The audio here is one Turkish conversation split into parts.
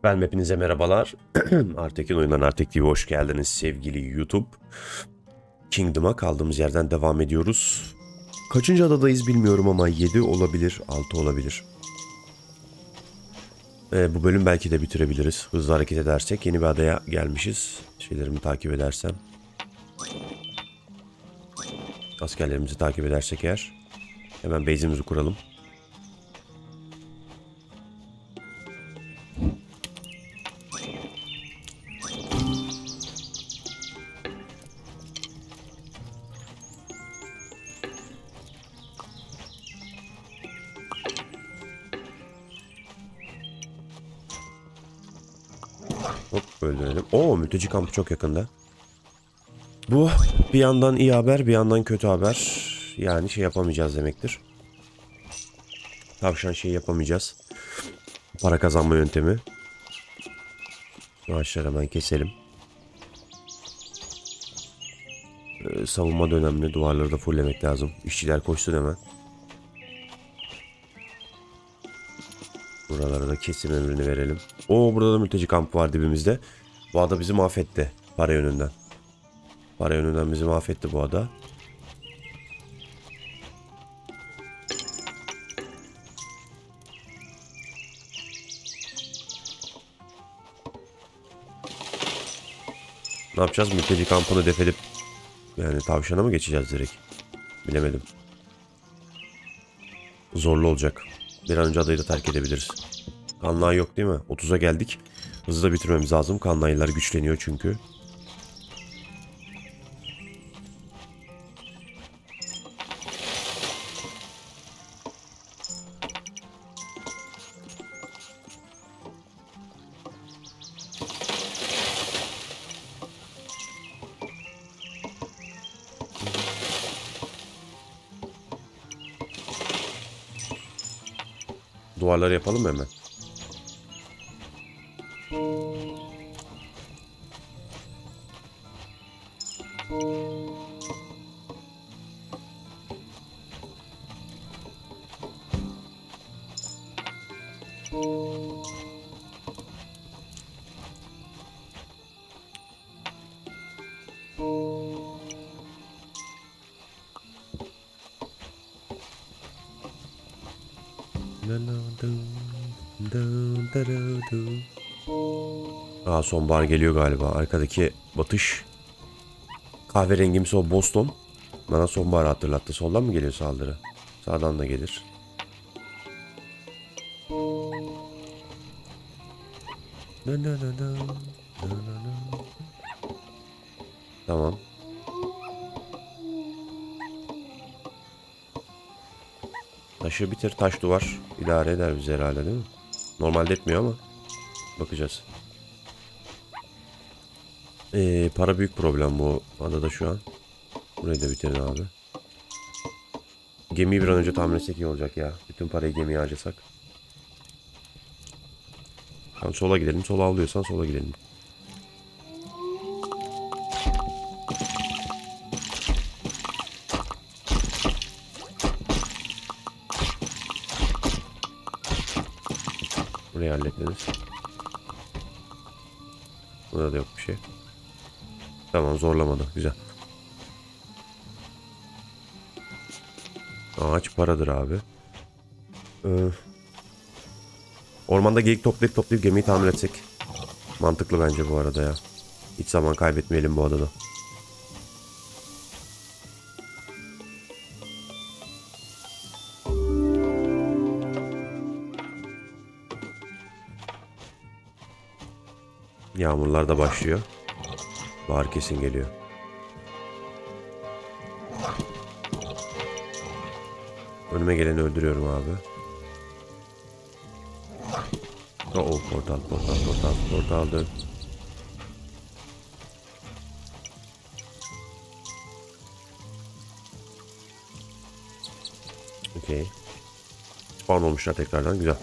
Efendim hepinize merhabalar. Artekin Oyundan Artek TV hoş geldiniz sevgili YouTube. Kingdom'a kaldığımız yerden devam ediyoruz. Kaçıncı adadayız bilmiyorum ama 7 olabilir, 6 olabilir. Ee, bu bölüm belki de bitirebiliriz. Hızlı hareket edersek yeni bir adaya gelmişiz. Şeylerimi takip edersem. Askerlerimizi takip edersek eğer. Hemen base'imizi kuralım. Dönelim. Oo mülteci kampı çok yakında. Bu bir yandan iyi haber bir yandan kötü haber. Yani şey yapamayacağız demektir. Tavşan şey yapamayacağız. Para kazanma yöntemi. Ağaçları hemen keselim. Ee, savunma dönemli duvarları da fulllemek lazım. İşçiler koşsun hemen. Buralara da kesim emrini verelim. Oo burada da mülteci kampı var dibimizde. Bu ada bizi mahvetti para yönünden. Para yönünden bizi mahvetti bu ada. Ne yapacağız? Mülteci kampını defedip yani tavşana mı geçeceğiz direkt? Bilemedim. Zorlu olacak. Bir an önce adayı da terk edebiliriz. Kanlay yok değil mi? 30'a geldik. Hızlı bitirmemiz lazım. Kanlaylar güçleniyor çünkü. Duvarları yapalım mı hemen? Aa sonbahar geliyor galiba. Arkadaki batış kahverengimsi o Boston bana sonbaharı hatırlattı. Soldan mı geliyor saldırı? Sağdan da gelir. Tamam. Taşı bitir, taş duvar. idare eder bizi herhalde değil mi? Normalde etmiyor ama bakacağız. Ee, para büyük problem bu adada şu an. Burayı da bitirin abi. Gemiyi bir an önce tamir etsek iyi olacak ya. Bütün parayı gemiye harcasak. Tamam sola gidelim. Sola avlıyorsan sola gidelim. Burayı hallederiz. Burada da yok bir şey. Tamam zorlamadı. Güzel. Ağaç paradır abi. Ee, ormanda geyik toplayıp toplayıp gemiyi tamir etsek. Mantıklı bence bu arada ya. Hiç zaman kaybetmeyelim bu adada. Yağmurlar da başlıyor. Bahar kesin geliyor. Önüme geleni öldürüyorum abi. Oh portal portal portal portal dön. Okey. Spawn olmuşlar tekrardan güzel.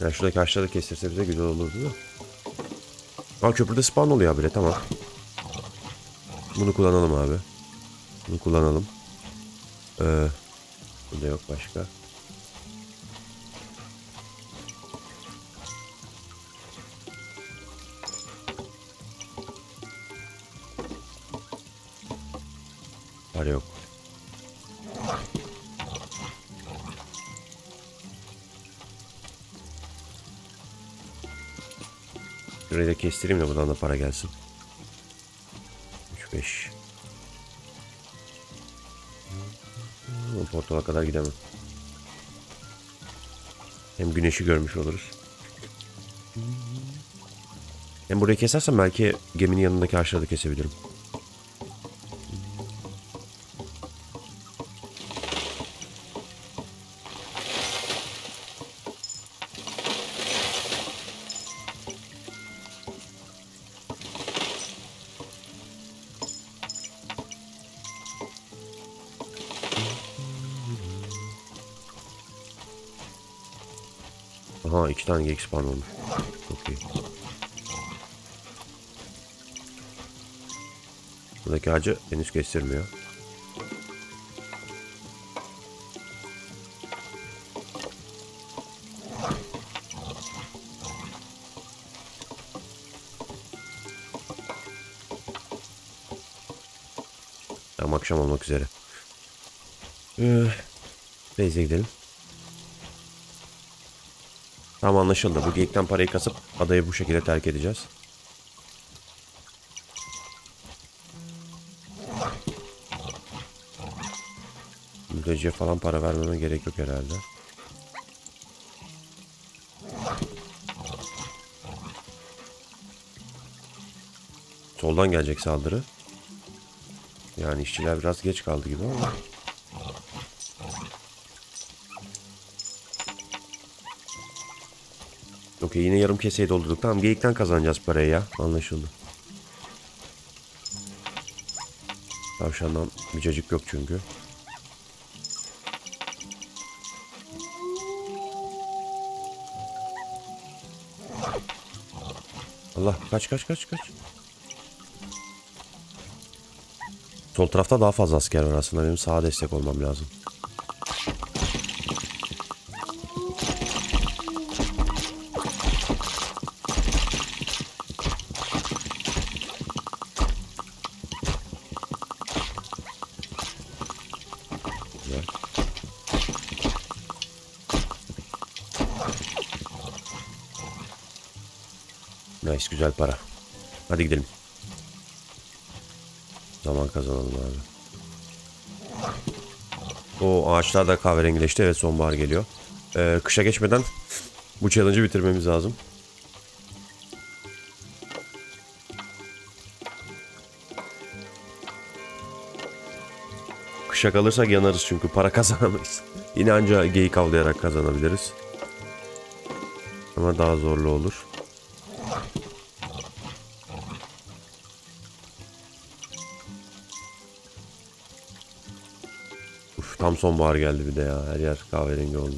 Yani şuradaki ağaçları kestirse bize güzel olurdu da. Aa köprüde spawn oluyor habire tamam. Bunu kullanalım abi. Bunu kullanalım. Ee, burada yok başka. Şurayı da kestireyim de buradan da para gelsin. 3 5. Portala kadar gidemem. Hem güneşi görmüş oluruz. Hem burayı kesersem belki geminin yanındaki ağaçları da kesebilirim. Aha iki tane geyik spawn olmuş. Çok iyi. Buradaki ağacı henüz kestirmiyor. Tam akşam olmak üzere. Ee, Base'e gidelim. Tamam anlaşıldı. Bu geyikten parayı kasıp adayı bu şekilde terk edeceğiz. Mülteciye falan para vermeme gerek yok herhalde. Soldan gelecek saldırı. Yani işçiler biraz geç kaldı gibi ama. Okey yine yarım keseyi doldurduk. Tamam geyikten kazanacağız parayı ya. Anlaşıldı. Tavşandan bir cacık yok çünkü. Allah kaç kaç kaç kaç. Sol tarafta daha fazla asker var aslında. Benim sağa destek olmam lazım. Nice güzel para. Hadi gidelim. Zaman kazanalım abi. O ağaçlar da kahverengileşti. Evet sonbahar geliyor. Ee, kışa geçmeden bu challenge'ı bitirmemiz lazım. Kışa kalırsak yanarız çünkü para kazanamayız. Yine anca geyik avlayarak kazanabiliriz. Ama daha zorlu olur. Tam sonbahar geldi bir de ya. Her yer kahverengi oldu.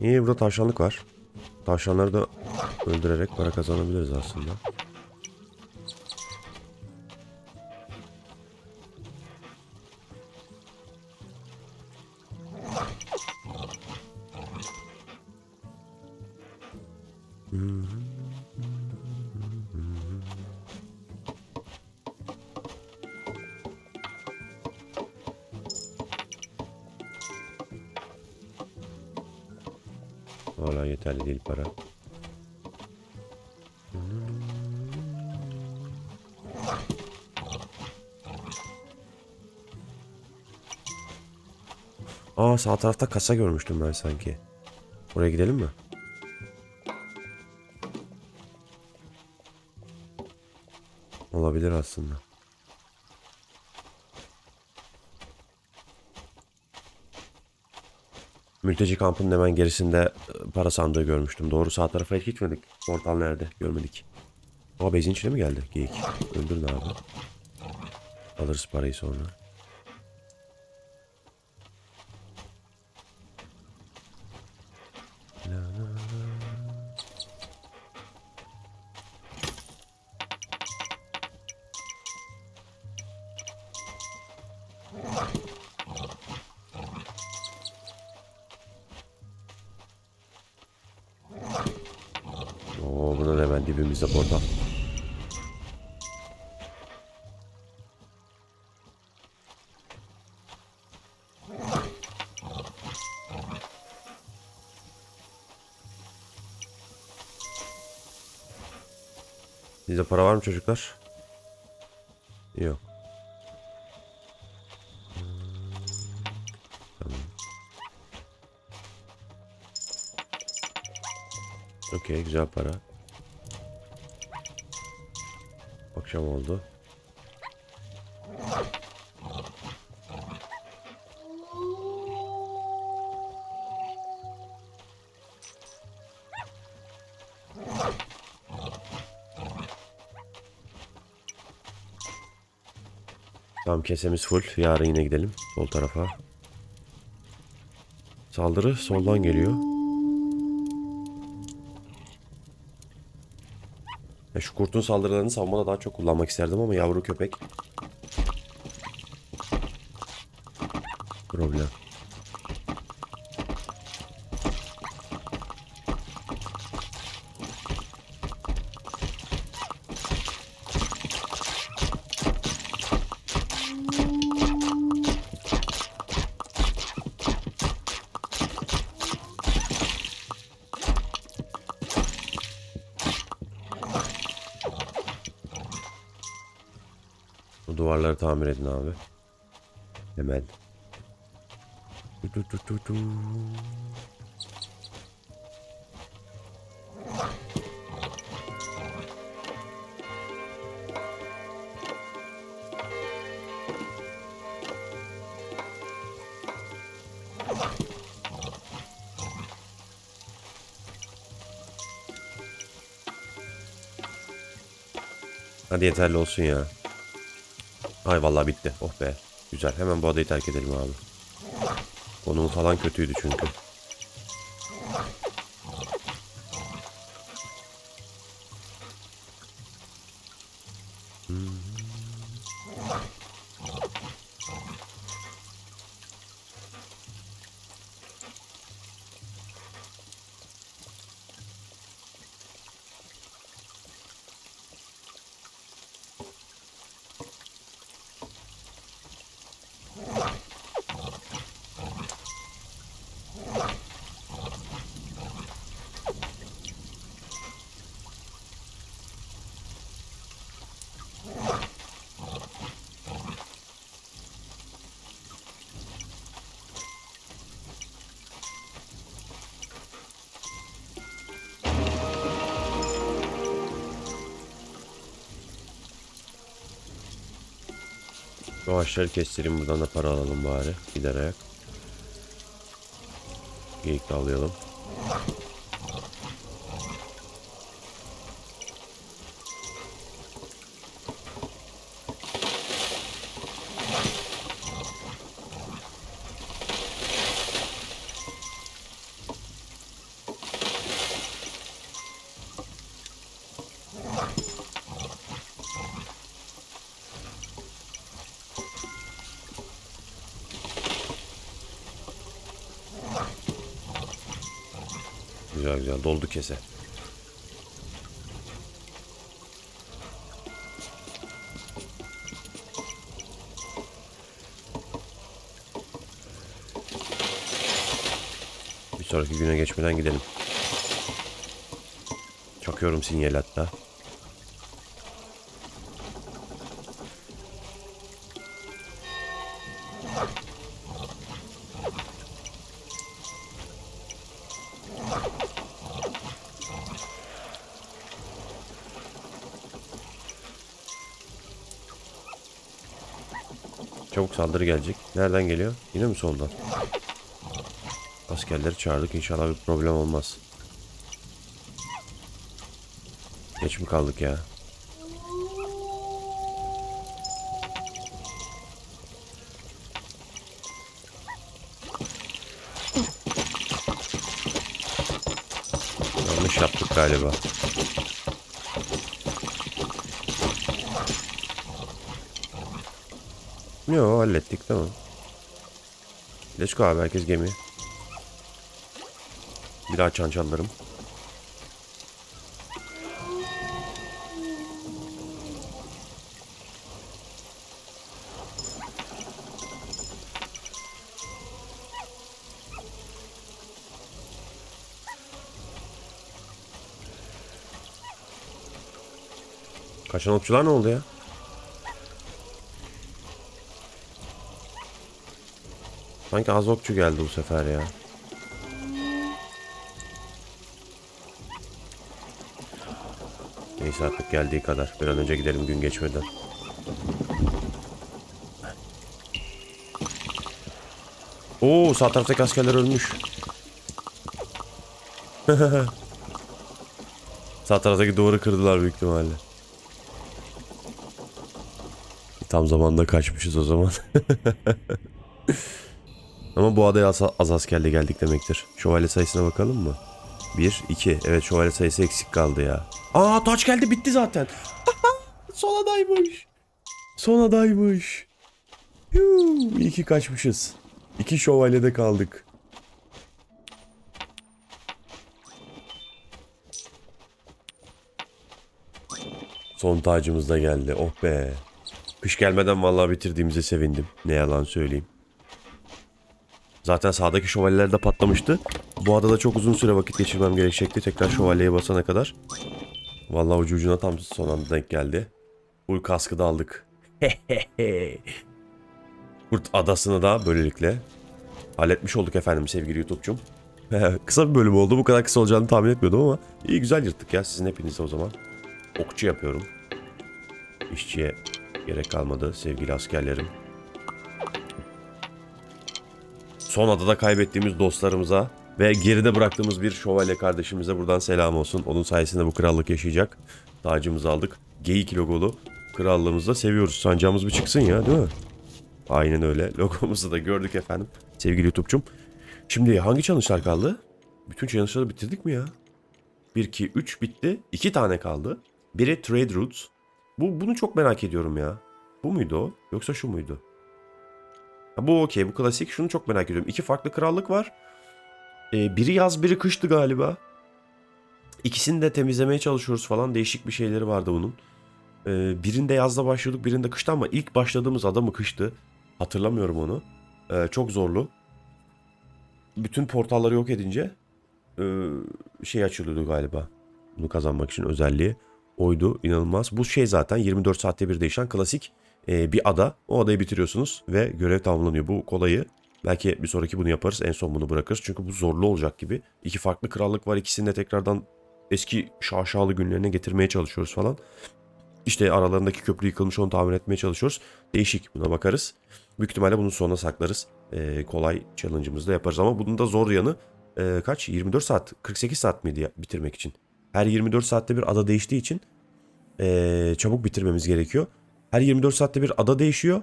İyi burada tavşanlık var. Tavşanları da öldürerek para kazanabiliriz aslında. Yeterli değil para. Aa sağ tarafta kasa görmüştüm ben sanki. Oraya gidelim mi? Olabilir aslında. Mülteci kampının hemen gerisinde e, para sandığı görmüştüm. Doğru sağ tarafa hiç gitmedik. Portal nerede? Görmedik. Aa bezin içine mi geldi? Geyik. Öldürün abi. Alırız parayı sonra. Dibimizde portal. Sizde para var mı çocuklar? Yok. Tamam. Okey güzel para. Akşam oldu. Tamam kesemiz full. Yarın yine gidelim. Sol tarafa. Saldırı soldan geliyor. Ya şu kurtun saldırılarını savunmada daha çok kullanmak isterdim ama yavru köpek. Problem. Bu duvarları tamir edin abi. Hemen. Du du du du du. Hadi yeterli olsun ya. Ay vallahi bitti. Oh be. Güzel. Hemen bu adayı terk edelim abi. Konumu falan kötüydü çünkü. Şu ağaçları kestireyim buradan da para alalım bari. Giderek. Geyik de Güzel güzel doldu kese. Bir sonraki güne geçmeden gidelim. Çakıyorum sinyal hatta. Saldırı gelecek. Nereden geliyor? Yine mi soldan? askerleri çağırdık. İnşallah bir problem olmaz. Geç mi kaldık ya? Yanlış yaptık galiba. Yo hallettik tamam. Let's go abi herkes gemi. Bir daha çançallarım. Kaçan okçular ne oldu ya? Sanki az okçu geldi bu sefer ya. Neyse artık geldiği kadar. Bir an önce gidelim gün geçmeden. Oo sağ taraftaki askerler ölmüş. sağ taraftaki duvarı kırdılar büyük ihtimalle. Tam zamanda kaçmışız o zaman. Ama bu adaya az, az askerle geldik demektir. Şövalye sayısına bakalım mı? 1, 2. Evet şövalye sayısı eksik kaldı ya. Aa taç geldi bitti zaten. Son adaymış. Son adaymış. Yuu, iyi ki kaçmışız. İki şövalyede kaldık. Son tacımız da geldi. Oh be. Kış gelmeden vallahi bitirdiğimize sevindim. Ne yalan söyleyeyim. Zaten sağdaki şövalyeler de patlamıştı. Bu adada çok uzun süre vakit geçirmem gerekecekti. Tekrar şövalyeye basana kadar. Vallahi ucu ucuna tam son anda denk geldi. Full kaskı da aldık. Kurt adasını da böylelikle halletmiş olduk efendim sevgili YouTube'cum. kısa bir bölüm oldu. Bu kadar kısa olacağını tahmin etmiyordum ama iyi güzel yırttık ya sizin hepinize o zaman. Okçu yapıyorum. İşçiye gerek kalmadı sevgili askerlerim. Son adada kaybettiğimiz dostlarımıza ve geride bıraktığımız bir şövalye kardeşimize buradan selam olsun. Onun sayesinde bu krallık yaşayacak. Tacımızı aldık. Geyik logolu krallığımızda seviyoruz. Sancağımız bir çıksın ya değil mi? Aynen öyle. Logomuzu da gördük efendim. Sevgili YouTube'cum. Şimdi hangi challenge'lar kaldı? Bütün challenge'ları bitirdik mi ya? 1, 2, 3 bitti. 2 tane kaldı. Biri Trade Routes. Bu, bunu çok merak ediyorum ya. Bu muydu o? Yoksa şu muydu? Bu okey bu klasik. Şunu çok merak ediyorum. İki farklı krallık var. Ee, biri yaz biri kıştı galiba. İkisini de temizlemeye çalışıyoruz falan. Değişik bir şeyleri vardı bunun. Ee, birinde yazda başlıyorduk birinde kışta ama ilk başladığımız ada mı kıştı? Hatırlamıyorum onu. Ee, çok zorlu. Bütün portalları yok edince e, şey açılıyordu galiba. Bunu kazanmak için özelliği oydu. inanılmaz. Bu şey zaten 24 saatte bir değişen klasik e, bir ada. O adayı bitiriyorsunuz ve görev tamamlanıyor. Bu kolayı. Belki bir sonraki bunu yaparız. En son bunu bırakırız. Çünkü bu zorlu olacak gibi. İki farklı krallık var. İkisini de tekrardan eski şaşalı günlerine getirmeye çalışıyoruz falan. İşte aralarındaki köprü yıkılmış onu tamir etmeye çalışıyoruz. Değişik buna bakarız. Büyük ihtimalle bunu sonuna saklarız. Ee, kolay challenge'ımızı da yaparız ama bunun da zor yanı e, kaç? 24 saat, 48 saat miydi ya, bitirmek için? Her 24 saatte bir ada değiştiği için e, çabuk bitirmemiz gerekiyor. Her 24 saatte bir ada değişiyor.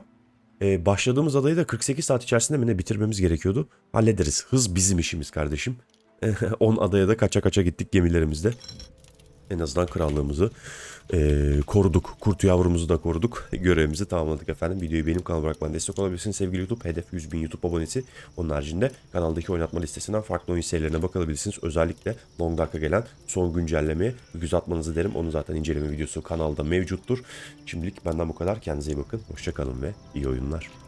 E, başladığımız adayı da 48 saat içerisinde mi ne bitirmemiz gerekiyordu. Hallederiz. Hız bizim işimiz kardeşim. 10 adaya da kaça kaça gittik gemilerimizde. En azından krallığımızı e, koruduk. Kurt yavrumuzu da koruduk. Görevimizi tamamladık efendim. Videoyu benim kanalıma bırakman destek olabilirsiniz sevgili YouTube. Hedef 100 bin YouTube abonesi. Onun haricinde kanaldaki oynatma listesinden farklı oyun serilerine bakabilirsiniz. Özellikle Long Dark'a gelen son güncellemeye göz atmanızı derim. Onun zaten inceleme videosu kanalda mevcuttur. Şimdilik benden bu kadar. Kendinize iyi bakın. Hoşçakalın ve iyi oyunlar.